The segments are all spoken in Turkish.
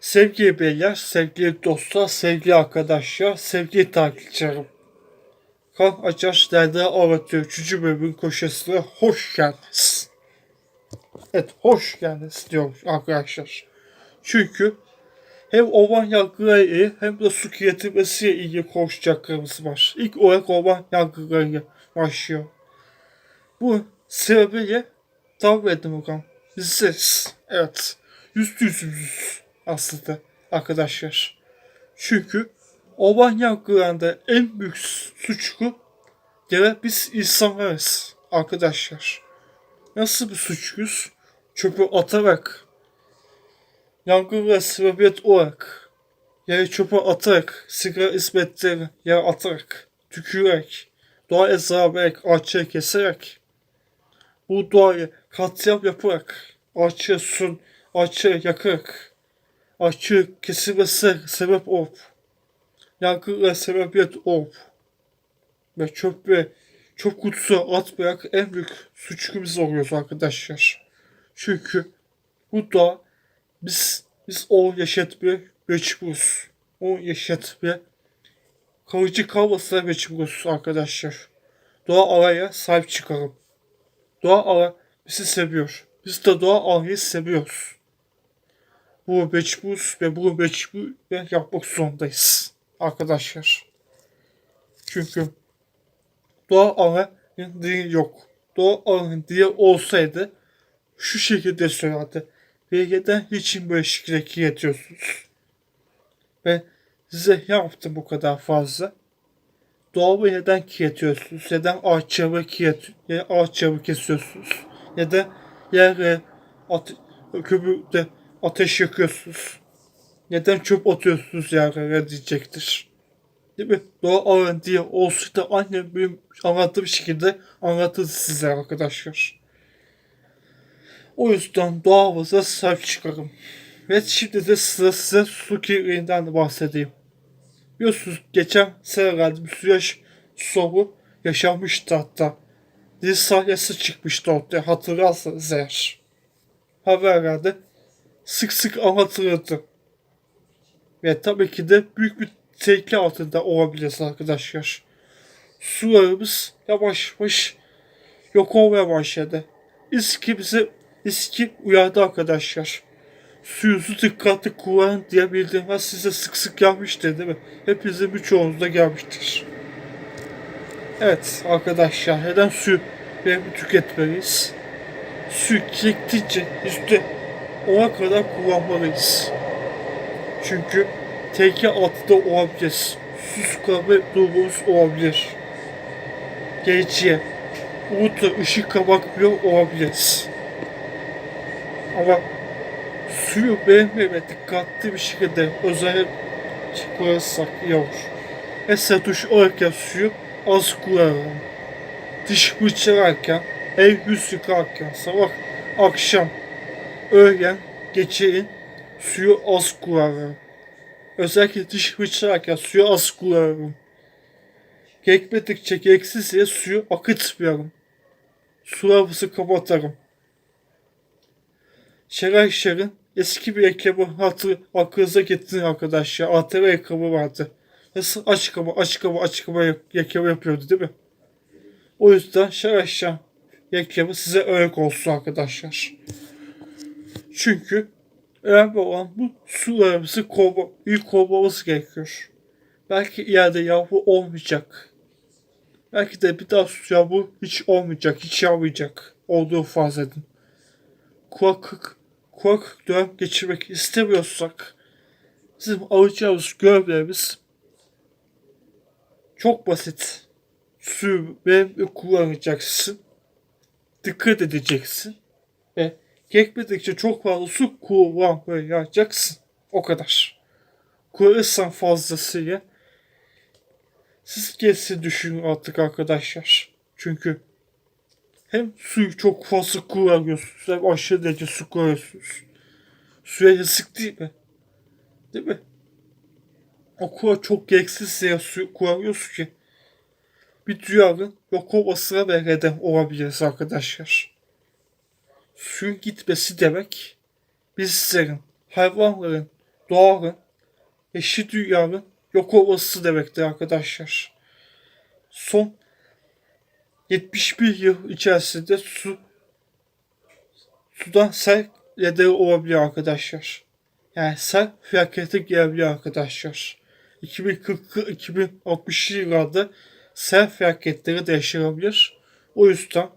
Sevgili beyler, sevgili dostlar, sevgili arkadaşlar, sevgili takipçilerim. Kan Açar Derdi Aratıyor 3. bölümün köşesine hoş geldiniz. Evet, hoş geldiniz diyorum arkadaşlar. Çünkü hem orman yangınları hem de su kirletilmesiyle ilgili konuşacaklarımız var. İlk olarak orman yangınları başlıyor. Bu sebebiyle devam edin bakalım. Bizleriz. Evet. Yüzde yüzümüz aslında arkadaşlar. Çünkü orman yangınlarında en büyük suçlu gene biz insanlarız arkadaşlar. Nasıl bir suçluyuz? Çöpü atarak, yangınlara sebebiyet olarak, yere çöpe atarak, sigara hizmetleri yere atarak, tükürerek, doğaya zarar vererek, ağaçları keserek, bu doğayı katliam yaparak, ağaçları sun, ağaçları yakarak, ağaçları kesilmesine sebep olup, yangınlara sebebiyet olup, ve çöp ve çöp kutusuna atmayarak en büyük suçlu biz oluyoruz arkadaşlar. Çünkü bu da biz biz o yaşatmaya mecburuz. O yaşatmaya kalıcı kalmasına mecburuz arkadaşlar. Doğa araya sahip çıkalım. Doğa ara bizi seviyor. Biz de doğa arayı seviyoruz. Bu mecburuz ve bunu mecbur ve yapmak zorundayız arkadaşlar. Çünkü doğa alanın dili yok. Doğa alanın dili olsaydı şu şekilde söylerdi. Bilgiden için böyle şekilde kirletiyorsunuz. Ben size yaptım bu kadar fazla. Doğayı neden kirletiyorsunuz? Neden ağaçları kirlet, ya ağaçları kesiyorsunuz? Neden yere at, kömürde ateş yakıyorsunuz? Neden çöp atıyorsunuz yerlere diyecektir. Değil mi? Doğa diye olsaydı annem benim anlattığım şekilde anlatırdı size arkadaşlar. O yüzden doğamıza sahip çıkalım. Ve şimdi de sıra size su kirliliğinden bahsedeyim. Biliyorsunuz geçen senelerde bir su yaş sorunu yaşanmıştı hatta. Dil sahnesi çıkmıştı ortaya hatırlarsanız eğer. Haberlerde sık sık anlatılırdı. Ve tabii ki de büyük bir tehlike altında olabiliriz arkadaşlar. Sularımız yavaş yavaş yok olmaya başladı. İSKİ bize İSKİ uyardı arkadaşlar. Suyunuzu dikkatli kullanın diye bildirimler size sık sık gelmiştir değil mi? Hepinizin birçoğunuzda gelmiştir. Evet arkadaşlar neden suyu verimli tüketmeliyiz? Suyu gerektiğince yüzde ona kadar kullanmalıyız. Çünkü tehlike altında olabiliriz. Sus kalma durumumuz olabilir. Geleceğe umutla ışık kapatmıyor olabiliriz. Ama suyu beğenmeye ve dikkatli bir şekilde özel kullanırsak olur. Mesela duş alırken suyu az kullanalım. Diş fırçalarken, el yüz yıkarken, sabah, akşam, öğlen, geceyin suyu az kullanalım. Özellikle diş fırçalarken suyu az kullanalım. Gerekmedikçe gereksizse suyu akıtmıyorum. Sularımızı kapatarım. Şeray Şer'in eski bir ekabı hatır aklınıza getirin arkadaşlar. ATV ekabı vardı. Nasıl aç kaba aç kaba aç kaba ekabı yapıyordu değil mi? O yüzden Şeray Şer ekabı size örnek olsun arkadaşlar. Çünkü önemli olan bu sularımızı koruma, iyi korumamız gerekiyor. Belki ileride yağmur olmayacak. Belki de bir daha su yağmur hiç olmayacak, hiç yağmayacak olduğu farz edin. Kuraklık, kuraklık dönem geçirmek istemiyorsak bizim alacağımız görevlerimiz çok basit. Suyu verimli kullanacaksın. Dikkat edeceksin. Ve gerekmedikçe çok fazla su kullanmayacaksın. O kadar. Kullanırsan fazlasıyla siz gerisi düşünün artık arkadaşlar. Çünkü hem suyu çok fazla kullanıyorsunuz hem aşırı derece su kullanıyorsunuz. Suya yazık değil mi? Değil mi? O kadar çok gereksiz ya su kullanıyorsun ki bir dünyanın yok olmasına da neden olabiliriz arkadaşlar. Suyun gitmesi demek bizlerin, hayvanların doğanın, eşi dünyanın yok olması demektir arkadaşlar. Son 71 yıl içerisinde su sudan sel nedeni olabiliyor arkadaşlar. Yani sel felakete gelebiliyor arkadaşlar. 2040-2060 yıllarda sel felaketleri de yaşanabilir. O yüzden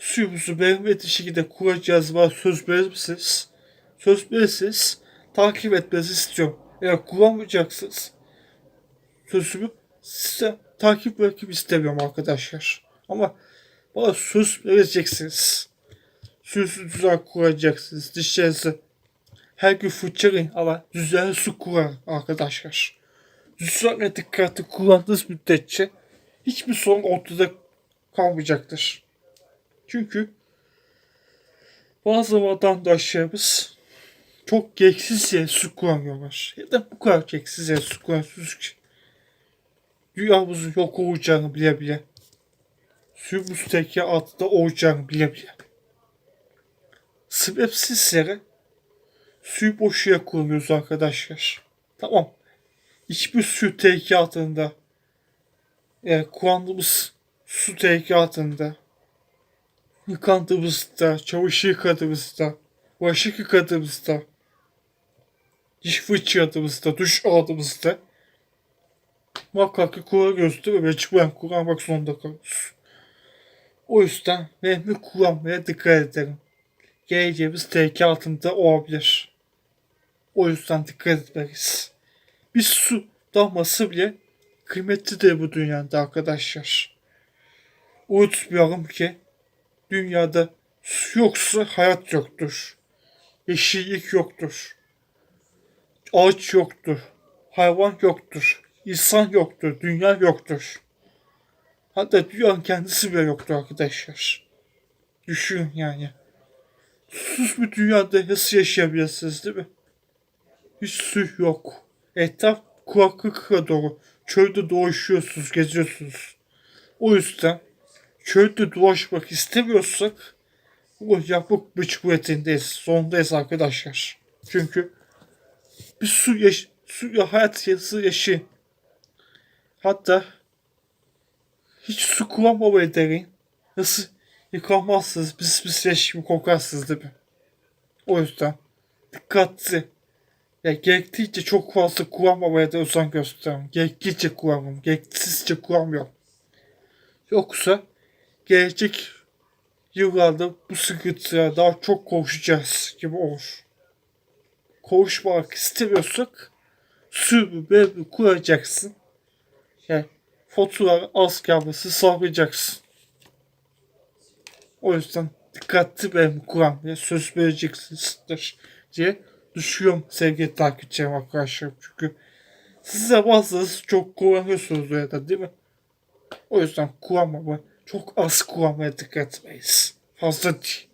suyumuzu verimli şekilde kuracağız var söz verir misiniz? Söz verirseniz takip etmenizi istiyorum. Eğer kullanmayacaksınız sözümü size takip bırakıp istemiyorum arkadaşlar. Ama bana söz vereceksiniz. Sözü düzen kuracaksınız. Dişlerinizi her gün fırçalayın ama düzenli su kullanın arkadaşlar. Düzenle dikkatli kullandığınız müddetçe hiçbir sorun ortada kalmayacaktır. Çünkü bazı vatandaşlarımız çok gereksiz yere su kullanıyorlar. Ya da bu kadar gereksiz yere su kullanıyorsunuz ki dünyamızın yok olacağını bile bile suyumuz teki altında olacağını bile bile sebepsiz yere suyu boşuna kullanıyoruz arkadaşlar. Tamam. Hiçbir su tehlike altında yani kullandığımız su tehlike altında yıkandığımızda, çamaşır yıkadığımızda, bulaşık yıkadığımızda, diş fırçaladığımızda, duş aldığımızda muhakkak ki kullanıyoruz değil mi? Mecburen kullanmak zorunda kalıyoruz. O yüzden verimli kullanmaya dikkat edelim. Geleceğimiz tehlike altında olabilir. O yüzden dikkat etmeliyiz. Bir su damlası bile kıymetlidir bu dünyada arkadaşlar. Unutmayalım ki dünyada su yoksa hayat yoktur. Yeşillik yoktur. Ağaç yoktur. Hayvan yoktur. İnsan yoktur. Dünya yoktur. Hatta dünyanın kendisi bile yoktur arkadaşlar. Düşün yani. Susuz bir dünyada nasıl yaşayabilirsiniz değil mi? Hiç su yok. Etraf kuraklıkla dolu. Çölde dolaşıyorsunuz, geziyorsunuz. O yüzden çölde dolaşmak istemiyorsak bu yapıp mecburiyetindeyiz. Zorundayız arkadaşlar. Çünkü bir su, yaş su hayat yazısı yaşı. Hatta hiç su kullanmamayı deneyin. Nasıl yıkanmazsınız, pis pis leş gibi kokarsınız değil mi? O yüzden dikkatli. Ya gerektiğince çok fazla kullanmamaya da özen gösterin. Gerektiğince kullanmam. Gereksizce kullanmıyorum. Yoksa gelecek yıllarda bu sıkıntıya daha çok koşacağız gibi olur. Koşmak istemiyorsak bir kuracaksın. Yani fatura az gelmesi sağlayacaksın. O yüzden dikkatli benim kullanmaya söz vereceksinizdir diye düşünüyorum sevgili takipçilerim arkadaşlarım. Çünkü siz de bazılarınız çok kullanıyorsunuz ya da değil mi? O yüzden kullanmama, çok az kullanmaya dikkat etmeyiz. Fazla değil.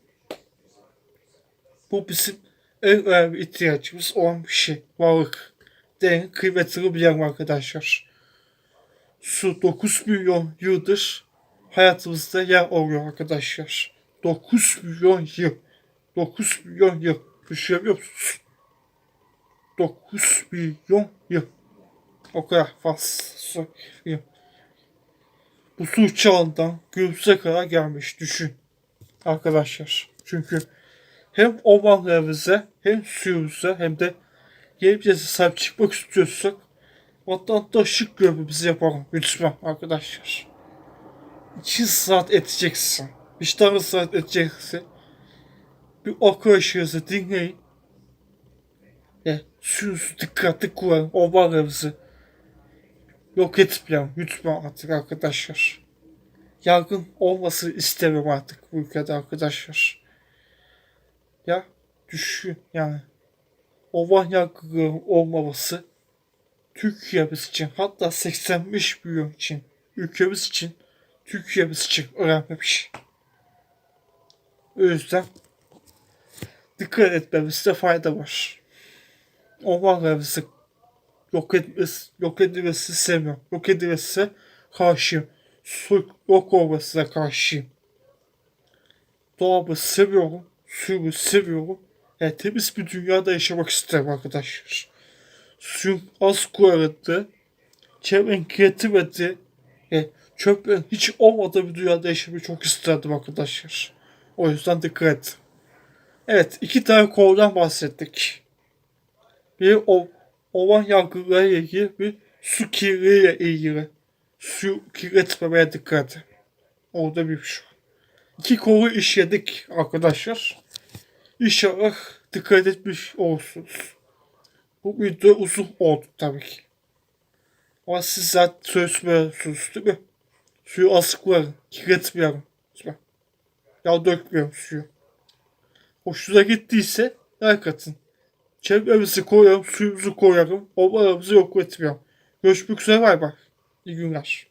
Bu bizim en önemli ihtiyacımız olan bir şey. Varlık. Değerin kıymetini bilelim arkadaşlar. Su 9 milyon yıldır hayatımızda yer alıyor arkadaşlar. 9 milyon yıl. 9 milyon yıl. Düşünebiliyor musunuz? 9 milyon yıl. O kadar fazla. Bu su çağından günümüze kadar gelmiş. Düşün. Arkadaşlar. Çünkü hem ormanlarımıza hem suyumuza hem de gelip sahip çıkmak istiyorsak vatandaşlık görevimizi yapalım lütfen arkadaşlar. İki saat edeceksin. Tane saat edeceksin. Bir arkadaşlarınızı dinleyin. Ve suyunuzu dikkatli kullanın. Ormanlarımızı yok etmeyelim lütfen artık arkadaşlar. Yargın olması istemiyorum artık bu ülkede arkadaşlar. Ya düşün yani. Orman yargının olmaması Türkiye'miz için hatta 85 milyon için ülkemiz için Türkiye'miz için önemli bir şey. O yüzden dikkat etmemizde fayda var. Ormanlarımızı yok etmesi, yok edilmesi sevmiyorum. Yok edilmesi karşıyım. Su yok olmasına karşıyım. Doğamı seviyorum. Suyumu seviyorum. Yani temiz bir dünyada yaşamak isterim arkadaşlar. suyun az kullanıldığı, çevrenin kirletilmediği ve çöplerin hiç olmadığı bir dünyada yaşamayı çok isterdim arkadaşlar. O yüzden dikkat edin. Evet, iki tane konudan bahsettik. Bir o, ovan yangınlarıyla ilgili, bir su kirliliğiyle ilgili. Su kirletmemeye dikkat. Orada bir şey. İki konu işledik arkadaşlar. İnşallah dikkat etmiş olursunuz. Bu video uzun oldu tabii ki. Ama siz zaten söylüyorsunuz değil mi? Suyu asıklarım, kirletmiyorum. Ya dökmüyorum suyu. Hoşunuza gittiyse like atın. Çevremizi koyarım, suyumuzu koyarım. Obalarımızı yok etmiyorum. Görüşmek üzere bay bay. İyi günler.